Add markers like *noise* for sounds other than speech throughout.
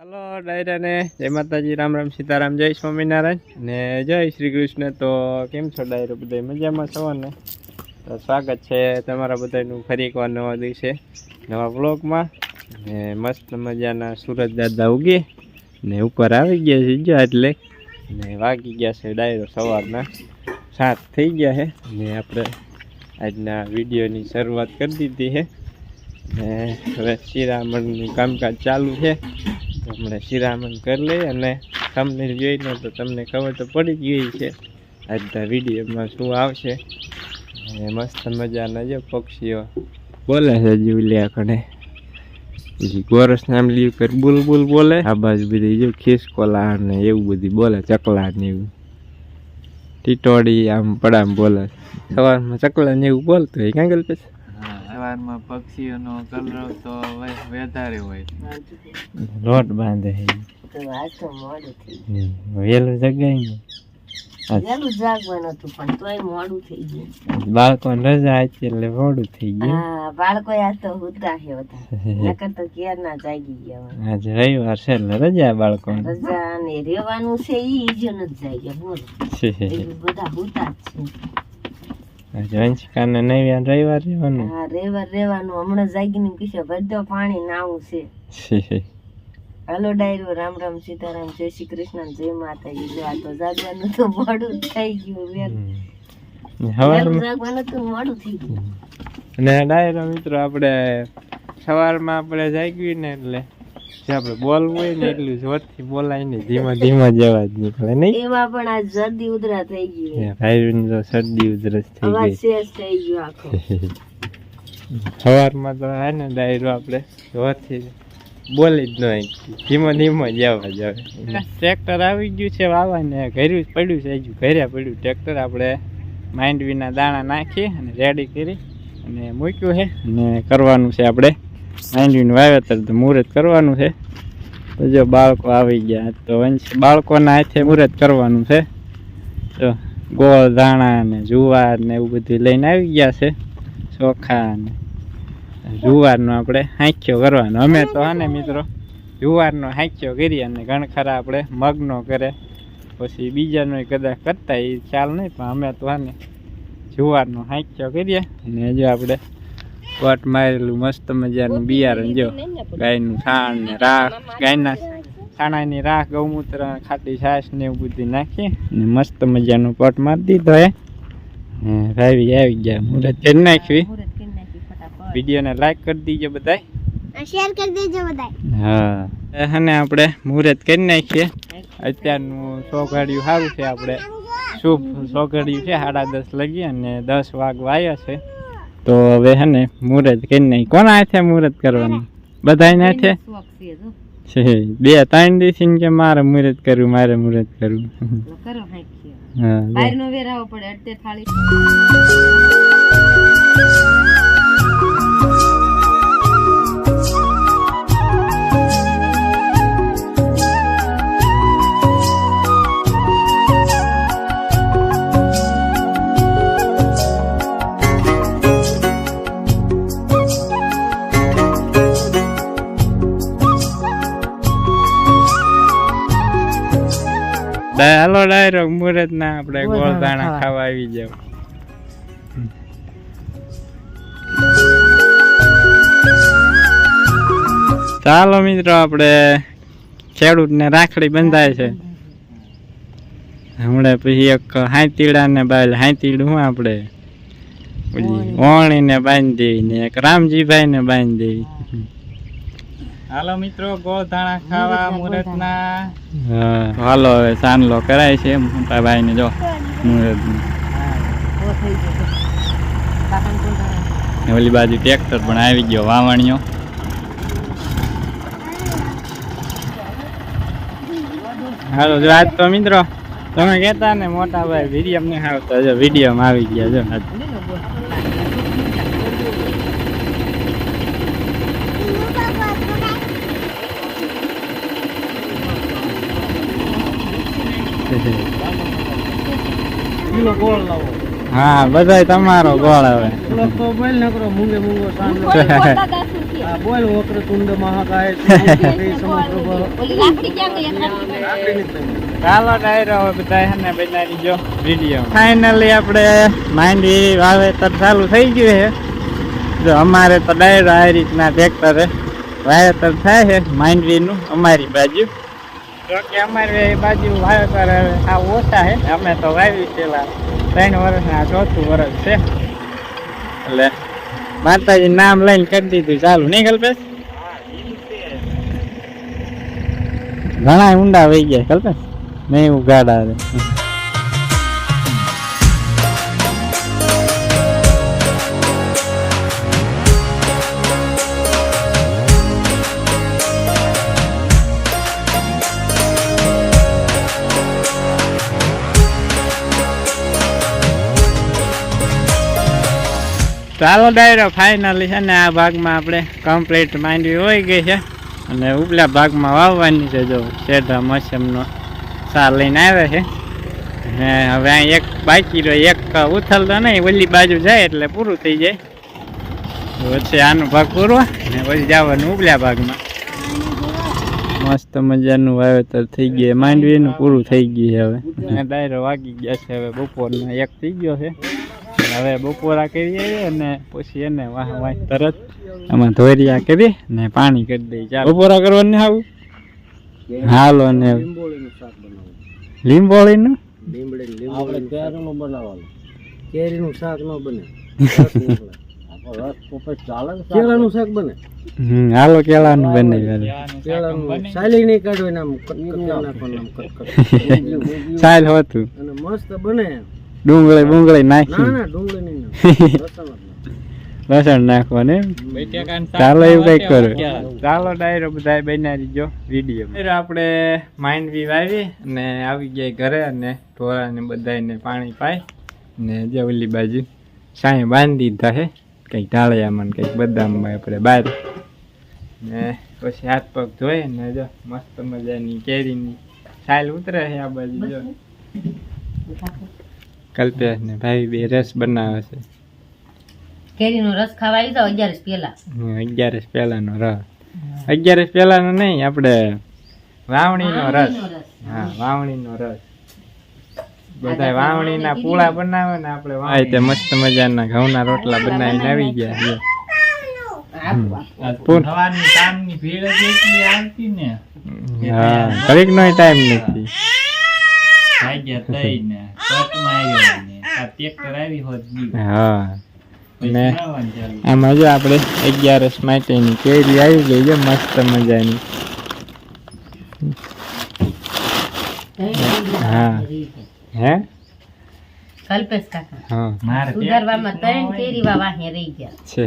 હાલો, ડાયરાને. જય માતાજી, રામ રામ, સીતારામ, જય સ્વામિનારાયણ. ને જય શ્રી કૃષ્ણ. તો કેમ છો ડાયરો બધા મજામાં છો ને? તો સ્વાગત છે તમારા બધાનું ફરી એકવાર નવા દિવસે, નવા બ્લોગમાં ને મસ્ત મજાના સુરત દાદા ઉગે. ને ઉપર આવી ગયા છે જો એટલે. ને વાગી ગયા છે ડાયરો સવારના. સાત થઈ ગયા છે. ને આપણે આજના વિડીયોની શરૂઆત કરી દીધી છે. ને હવે શ્રીરામણનું કામકાજ ચાલુ છે. હમણાં શિરામણ કરી લઈએ અને તમને જોઈને તો તમને ખબર તો પડી જ ગઈ છે. આજના વિડીયોમાં શું આવશે? અને મસ્ત મજાના જો પક્ષીઓ. બોલે છે જીવલિયા કણે. પછી ગોરસ નામ લીધું કર બુલ બુલ. બોલે આ બાજુ બધી જો ખિસકોલા ને એવું બધું બોલે, ચકલા ને એવું. ટીટોડી આમ પડામ બોલે. સવારમાં ચકલા ને એવું બોલતું હોય. કાંગલ પછી હા સવારમાં પક્ષીઓનો કલરવ તો વધારે હોય લોટ બાંધે છે. થઈ ગયું. બાળકોને રજા એટલે મોડું થઈ ગયું. હા બાળકો તો હુતા. છે બધા નકર તો ક્યાર ના જાગી ગયા આજે રવિવાર છે એટલે રજા બાળકો રજા ને રેવાનું છે ઈ ઈજો નથી જાગ્યા બોલો. બધા હુતા જ આજે વંશિકાને નવી રવિવાર રહેવાનું? હા રેવાર રેવાનું હમણાં જાગીને કીશે બધો પાણી નાવું છે. હાલો ડાયરો રામ રામ સીતારામ જય શ્રી કૃષ્ણ જય માતાજી. જો આ તો જાગવાનું તો મોડું થઈ ગયું વહેલું સવારમાં જાગવાનું તો મોડું થઈ ગયું. અને ડાયરો મિત્રો આપણે સવારમાં આપણે જાગ્યું ને એટલે જે આપણે બોલવું હોય ને એટલું જોરથી બોલાય ને ધીમા *laughs* ધીમા જવા જ નીકળે નહીં? એમાં પણ આ જલ્દી ઉધરા થઈ ગઈ ભાઈ તો શરદી ઉધરસ થઈ ગઈ. શેષ થઈ ગયો આખો. *laughs* સવારમાં તો હે ને ડાયરો આપણે. જોરથી બોલી જ નહીં ધીમો ધીમો જવા જાવે ટ્રેક્ટર આવી ગયું છે વાવાને ઘર્યું જ પડ્યું છે. હજુ ઘરે પડ્યું. ટ્રેક્ટર આપણે માંડવીના દાણા નાખી અને રેડી કરી અને મૂક્યું છે. અને કરવાનું છે આપણે માંડવીનું વાવેતર તો મુહૂર્ત કરવાનું છે. તો જો બાળકો આવી ગયા, તો બાળકોના હાથે મુહૂર્ત કરવાનું છે. તો ગોળ, ધાણા ને જુવાર ને એવું બધું લઈને આવી ગયા છે. ચોખા ને જુવારનો આપણે હાંખ્યો કરવાનો. અમે તો હાને મિત્રો જુવારનો હાંખ્યો કરીએ અને ઘણખરા આપણે મગનો કરે. પછી બીજાનો કદાચ કરતા એ ખ્યાલ નહીં પણ અમે તો હાને જુવારનો હાંખ્યો કરીએ. અને જો આપણે વટ મારેલું મસ્ત મજાનું બિયારણ જો. ગાયનું છાણ ને રાખ ગાયના છાણાની રાખ ગૌમૂત્ર ખાટી છાશ ને એવું બધું નાખી ને મસ્ત મજાનું કોટ મારી દીધો એ રાવી આવી ગયા મુરત કરી નાખવી. મુહૂર્ત કરી નાખી ફટાફટ. વિડીયોને લાઈક કરી દીજો બધાય. શેર કરી દેજો બધા હા. અને આપણે મુહૂર્ત કરી નાખીએ. અત્યારનું સોગાડિયું સારું છે આપણે. શુભ સોઘાડ્યું છે સાડા દસ લગી અને દસ વાગ આવ્યા છે. તો હવે હે ને મુહૂર્ત કરી નહીં કોના હાથે મુહૂર્ત કરવાનું? બધાને હાથે છે બે ત્રણ દિવસ કે મારે મુહૂર્ત કરવું મારે મુહૂર્ત કરવું. હા વેરાવો પડે થાળી. હાલો ડાયરો મુહૂર્ત ના આપણે ગોળ ગોળ દાણા દાણા ખાવા. ખાવા આવી જાવ ચાલો મિત્રો આપણે ખેડૂતને રાખડી બંધાય છે. હમણાં પછી એક હાંતીડા ને બાય હાંતીડું હું આપણે? ઓણી. ને બાંધી દેવી ને એક રામજીભાઈ ને બાંધી. દેવી હાલો મિત્રો ગોળધાણા ખાવા મુહૂર્તના હા. હાલો હવે સાનલો કરાય છે મોટા ભાઈને જો મુહૂર્ત ઓ થઈ ગયો. કાકાને કોણ કરે? ઓલી બાજુ ટ્રેક્ટર પણ આવી ગયો વાવણીઓ. હાલો જો આજ તો મિત્રો તમે કહેતા ને મોટા ભાઈ વીડિયો ને આવતા જો વિડીયોમાં આવી ગયા જો. આજ. હા બધાય તમારો ગોળ આવે બોલ દાદા શું છે? બોલ મહાકાય ગઈ? રાખડી ચાલો ડાયરો બધા ને બનાવી જો વીડિયો ફાઇનલી આપણે માંડવી વાવેતર ચાલુ થઈ ગયું છે. જો અમારે તો ડાયરો આ રીતના ટ્રેક્ટરે વાવેતર થાય છે માંડવીનું અમારી બાજુ. જો અમારે બાજુ વાવેતર આ ઓછા છે. અમે તો વાવી છેલ્લા ત્રણ વર્ષના ચોથું વર્ષ છે. એટલે માતાજી નામ લઈને કરી દીધું ચાલુ. નહીં કલ્પેશ? ઘણા ઊંડા વહી ગયા કલ્પેશ? નહીં ઉગાડા ચાલો ડાયરો ફાઇનલી છે ને આ ભાગમાં આપણે કમ્પ્લીટ માંડવી હોય ગઈ છે. અને ઉપલા ભાગમાં વાવવાની છે જો, શેઢા મશમનો સાર લઈને આવે છે. ને હવે અહીં એક બાકી રહ્યો, એક ઉથલતો નહીં, ઓલી બાજુ જાય એટલે પૂરું થઈ જાય. વચ્ચે આનો ભાગ પૂરો ને પછી જવાનું ઉપલા ભાગમાં. મસ્ત મજાનું વાવેતર થઈ ગયું માંડવીનું પૂરું થઈ ગયું છે હવે. ડાયરો વાગી ગયા છે હવે બપોરનો એક થઈ ગયો છે. હવે બપોરા કરી આવીએ અને પછી એને વાહ વાહ તરત આમાં ધોરિયા કરી ને પાણી કરી દઈએ. ચાલો. બપોરા કરવાની આવું? હાલો ને લીંબોળીનું શાક બનાવવાનું. આપણે કેરીનું બનાવવાનું. કેરીનું શાક ન બને. કેળાનું શાક બને. હમ હાલો કેળાનું બને કેળાનું સાલી નહીં. *laughs* સાલ હોતું. અને મસ્ત બને. ડુંગળી બુંગળી ના નાખી. ડુંગળી લસણ *laughs* નાખવાને. ચાલો એવું કંઈક કરો. ચાલો ડાયરો બધા બનાવી જો વીડિયો આપણે માઇન્ડ વી વાવી અને આવી ગયા ઘરે અને ઢોરાને બધાને પાણી પાય ને જે ઓલી બાજુ સાંઈ બાંધી દીધા છે કંઈક ઢાળિયામાં ને કંઈક બદામમાં આપણે બહાર ને પછી હાથ પગ ધોઈ ને જો મસ્ત મજાની કેરીની સાયલ ઉતરે છે આ બાજુ જો. કલ્પેશ ને ભાઈ બે રસ બનાવે છે. કેરીનો રસ ખાવા આવી જાવ અગિયારસ પેલા હમ, અગિયારસ પહેલાનો રસ. અગિયારસ પહેલાનો નહીં આપણે વાવણીનો રસ. હા વાવણીનો રસ. બધા વાવણીના પૂળા બનાવે ને આપણે વાય તે મસ્ત મજાના ઘઉંના રોટલા બનાવીને આવી ગયા છે. ભીડ એટલી આવતી ને હા કંઈક નો ટાઈમ નથી. ભાગ્યા તઈ ને કટમાં આવ્યો ને આ ટ્રેક્ટર આવી હોત હા. ને આમાં જો આપણે અગિયારસ માટેની કેરી આવી ગઈ છે મસ્ત મજાની. હા. હે? કલ્પેશ કાકા હા. મારે સુધારવામાં ત્રણ કેરી વાહે રહી ગયા. છે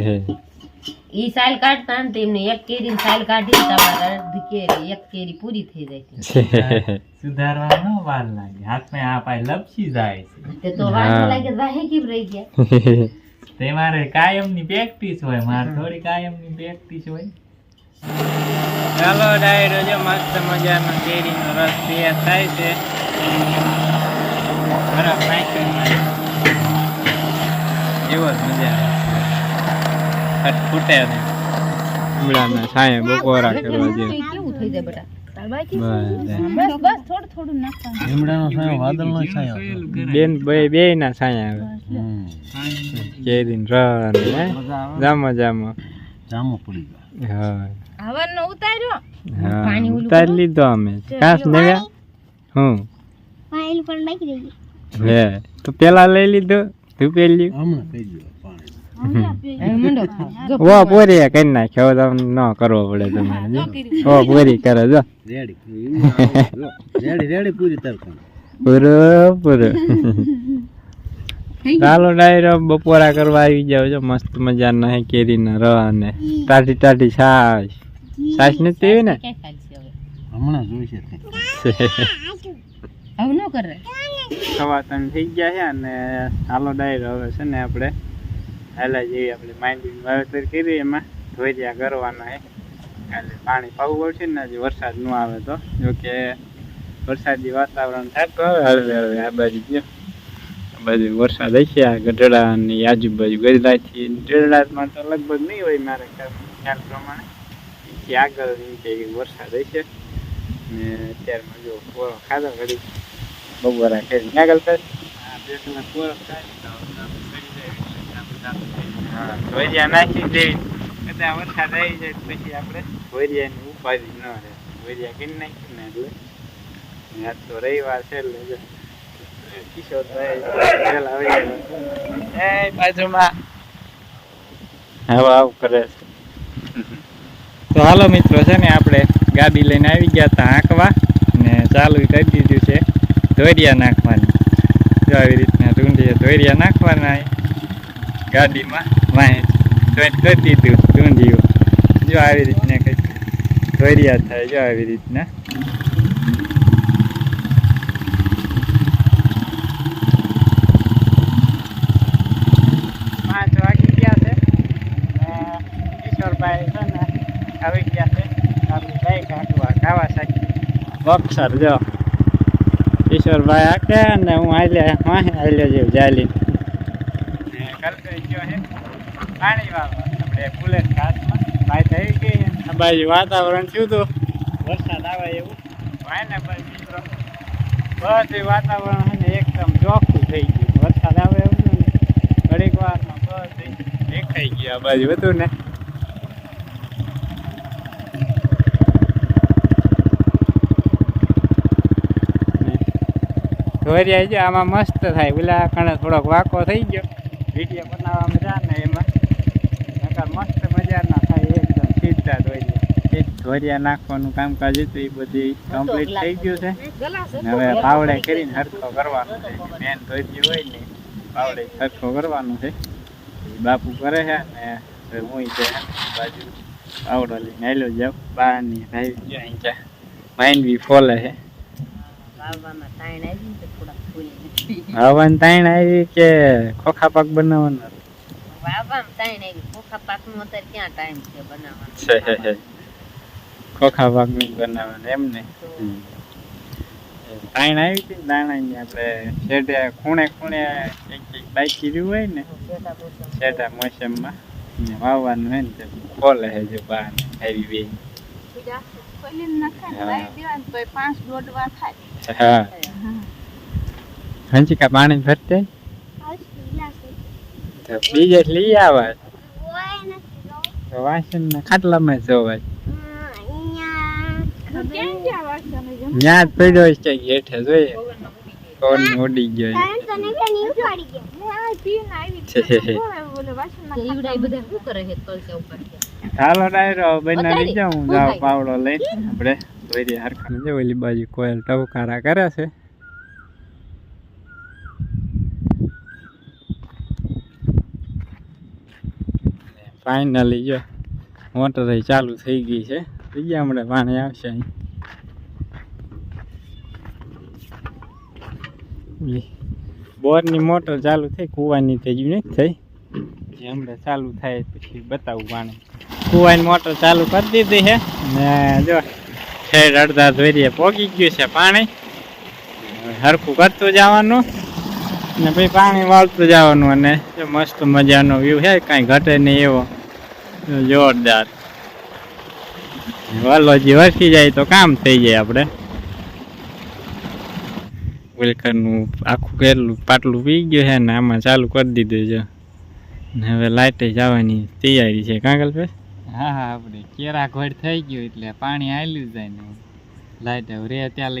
ઈ સાલ કાઢતા ને તેમને એક કેરી સાલ કાઢી તમારે અડધી કેરી એક કેરી પૂરી થઈ જાય છે. સુધારવાનો વાર લાગે. હાથમાં આ પાય લપસી જાય છે. તે તો વાર લાગે વાહે કેમ રહી ગયા? *laughs* તે મારે કાયમની પ્રેક્ટિસ હોય મારે થોડી કાયમની પ્રેક્ટિસ હોય. ચાલો ડાયરો જો મસ્ત મજાનો કેરીનો રસ તૈયાર થાય છે. બરફ નાખીને એવો જ મજા આવે. ફૂટે ને હમણાંના છાંયે બપોરા કરવા જે કેવું થઈ જાય બેટા બસ લીમડાનો છાંયો વાદળનો છાંયો હતો. બેન બે બે ના છાંયા આવે. કેરીનો રસ ને હે? જામો જામો. જામો પડી ગયો. હા. હવાનો ઉતાર્યો? હા પાણી ઉતારી લીધો અમે. કાસ ને હું? તું પેલા લઈ લીધો તું પેલી હમણાં થઈ ગયો. ઓ પૂરી કરી નાખ્યો તમને ન કરવો પડે તમારે જો. પોરી કરે જો રેડી રેડી પૂરી તરફ પૂરો પૂરો ચાલો ડાયરો બપોરા કરવા આવી જાવ છો મસ્ત મજાના હે કેરીના રવા ને તાટી તાટી છાશ છાશ નથી પીવી ને હમણાં જોઈશે હવે ન કરે સવા ત્રણ થઈ ગયા છે અને હાલો ડાયરો હવે છે ને આપણે હાલા જેવી આપણે માંડવી વાવેતર કરી એમાં ધોરિયા કરવાના હે. એટલે પાણી પાવું પડશે ને હજી વરસાદ ન આવે તો. જોકે વરસાદી વાતાવરણ થતું હવે હળવે હળવે આ બાજુ જો આ બાજુ વરસાદ હશે, આ ગઢડાની આજુબાજુ ગઢડાથી, ગઢડામાં તો લગભગ નહીં હોય મારે ખ્યાલ પ્રમાણે. એથી આગળ નીચે વરસાદ હશે. ને અત્યારમાં જો પોરો ખાધો ઘડી બપોરા કરી આગળ થાય. તો કામ કરી જાય ભજીયા નાખી દેવી. વરસાદ આવી જાય પછી આપણે ભજીયાની ઉપાધિ ન રહે. કરી નાખી ને એટલે? આજ તો રવિવાર છે તો હાલો મિત્રો, છે ને આપણે ગાડી લઈને આવી ગયા હતા આંકવા ને ચાલુ કરી દીધું છે. ધોરિયા નાખવાની. જો આવી રીતના ઢૂંઢીએ ધોરિયા નાખવાના. ગાડીમાં વાંહે જોઈન્ટ કરી દીધું ઢૂંઢિયું. જો આવી રીતના કંઈક ધોરિયા થાય જો આવી રીતના. પાંચ વાગી ગયા છે. ને છે ને આવી ગયા છે. આપણી બાઈક હાંકવા કાવાસાકી બોક્સર જો. કિશોરભાઈ હાકે અને હું આલે વાહે આલ્યો જેવું જાલી ને ગયો છે. પાણી વાળવા આપણે ઘાસમાં. ભાઈ થઈ ગઈ છે વાતાવરણ શું તો વરસાદ આવે એવું. ભાઈ ને ભાઈ મિત્રો? બધું વાતાવરણ છે ને એકદમ ચોખ્ખું થઈ ગયું. વરસાદ આવે એવું ને ઘડીક વારમાં બસ દેખાઈ ગયું બાજુ હતું ને. ધોરિયા છે આમાં મસ્ત થાય. પેલા કણે થોડોક વાંકો થઈ ગયો. વીડિયો બનાવવામાં જા ને એમાં. નકર મસ્ત મજાના થાય એકદમ સીધા ધોરિયા એ ધોરિયા નાખવાનું કામકાજ હતું એ બધી કમ્પ્લીટ થઈ ગયું છે. હવે પાવડે કરીને હરખો કરવાનો છે. મેન ધોરિયું હોય ને પાવડે હરખો કરવાનો છે. બાપુ કરે છે ને હવે હું છે બાજુ પાવડો લઈને હેલો જાઉં. બહારની ભાઈ જો અહીં માઇન્ડ બી ફોલે છે. વાવવામાં તાણ આવી તો થોડાક ફૂલી નીકળી. તાણ આવી કે ખોખા પાક બનાવવાનો? વાવવામાં તાણ આવી. ખોખા પાકનું અત્યારે ક્યાં ટાઈમ છે છે બનાવવાનો ખોખા પાક નહીં બનાવવાનો એમ ને? તાણ આવી હતી દાણાની આપણે છેડે ખૂણે ખૂણે એક એક રહ્યું હોય ને મોસમમાં. ને વાવવાનું હોય ને ખોલે છે જો બહાર આવી બે હા. હંચિકા પાણી ભરતે બીજે લઈ આવે વાસણ ને ખાટલામાં જોવાય. ત્યાં જ પડ્યો છે હેઠે જોઈએ. કોણ ઉડી ગયો ચાલો ડાયરો બના લઈ જાઉં હું જાઉં પાવડો લઈને આપણે. ઓલી બાજુ કોયલ ટવકારા કરે છે? ફાઇનલી જો મોટર ચાલુ થઈ ગઈ છે. બીજા હમણાં પાણી આવશે અહીં. બોરની મોટર ચાલુ થઈ, કૂવાની થઈ નથી થઈ? જે હમણાં ચાલુ થાય પછી બતાવું પાણી કૂવાની મોટર ચાલુ કરી દીધી છે. ને જો છેડ અડધા ધોરીએ પોગી ગયું છે પાણી. હરખું કરતું જવાનું ને પછી પાણી વાળતું જવાનું અને મસ્ત મજાનો વ્યૂ છે, કાંઈ ઘટે નહીં એવો. જોરદાર. વાલોજી વરસી જાય તો કામ થઈ જાય આપણે. વેલકરનું આખું કેટલું પાટલું પી ગયું છે ને આમાં ચાલુ કરી દીધું છે. ને હવે લાઇટે જવાની તૈયારી છે. કાંકલ ભાઈ હા હા આપણે કેરા ઘોડ થઈ ગયું એટલે પાણી આવેલું જાય ને લાઇટ હવે રે ત્યાં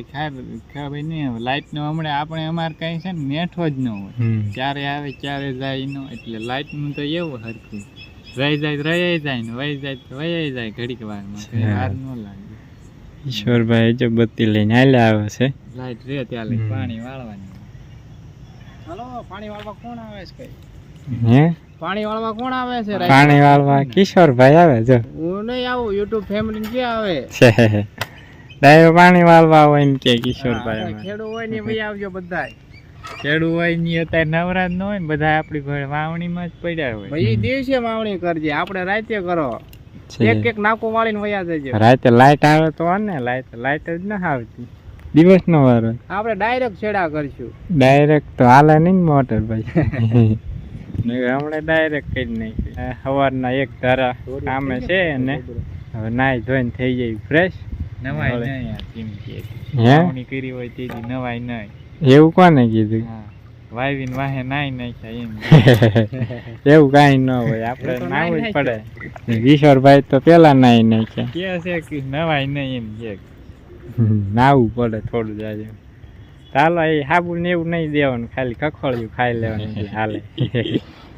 ખબર નહીં લાઇટનો હમણાં આપણે અમારે કાંઈ છે ને મેઠો જ ન હોય. ક્યારે આવે ક્યારે જાય નો એટલે લાઇટનું તો એવું હરખું. રહી જાય રહી જાય ને વહી જાય તો વહી જાય ઘડીક વારમાં વાર ન લાગે. ઈશ્વરભાઈ જો બત્તી લઈને હાલ્યા આવે છે. લાઈટ રે ત્યાં લઈ પાણી વાળવાની. હલો પાણી વાળવા કોણ આવે છે કઈ? હે? પાણી વાળવા કોણ આવે છે? પાણી વાળવા કિશોરભાઈ આવે જો હું નહીં આવું યુટ્યુબ ફેમિલી ક્યાં આવે. છે ડાયો પાણી વાળવા હોય ને કે કિશોરભાઈ. ખેડૂ હોય ને ભાઈ આવજો બધાય. ખેડૂ હોયની અત્યારે નવરાત ન હોય ને બધા આપણી ઘરે વાવણીમાં જ પડ્યા હોય. ભાઈ દિવસે વાવણી કરજે. આપણે રાતે કરો. એક એક નાકો વાળીને વયા જજો. રાતે લાઈટ આવે તો ને લાઈટ લાઈટ જ ના આવતી. દિવસ નો વારો. આપણે ડાયરેક્ટ છેડા કરશું. ડાયરેક્ટ તો હાલે નહીં મોટર ભાઈ. *laughs* હમણાં ડાયરેક્ટ કરી નાખી સવારના એક ધારા સામે છે ને હવે નાઈ ધોઈને થઈ જાય ફ્રેશ નવાય નહીં હે? કરી હોય તેથી નવાય નહીં એવું કોને કીધું? વાવીને વાહે નાઈ નાખ્યા એમ. *laughs* એવું કાંઈ ન હોય આપણે નાવું જ પડે. કિશોરભાઈ તો પેલા નાઈ નાખ્યા કે છે કે નવાય નહીં એમ કે. નાવું પડે થોડું જાજુ ચાલો એ સાબુ ને એવું નહીં દેવાનું ખાલી કખોળિયું ખાઈ લેવાનું હાલે. *laughs*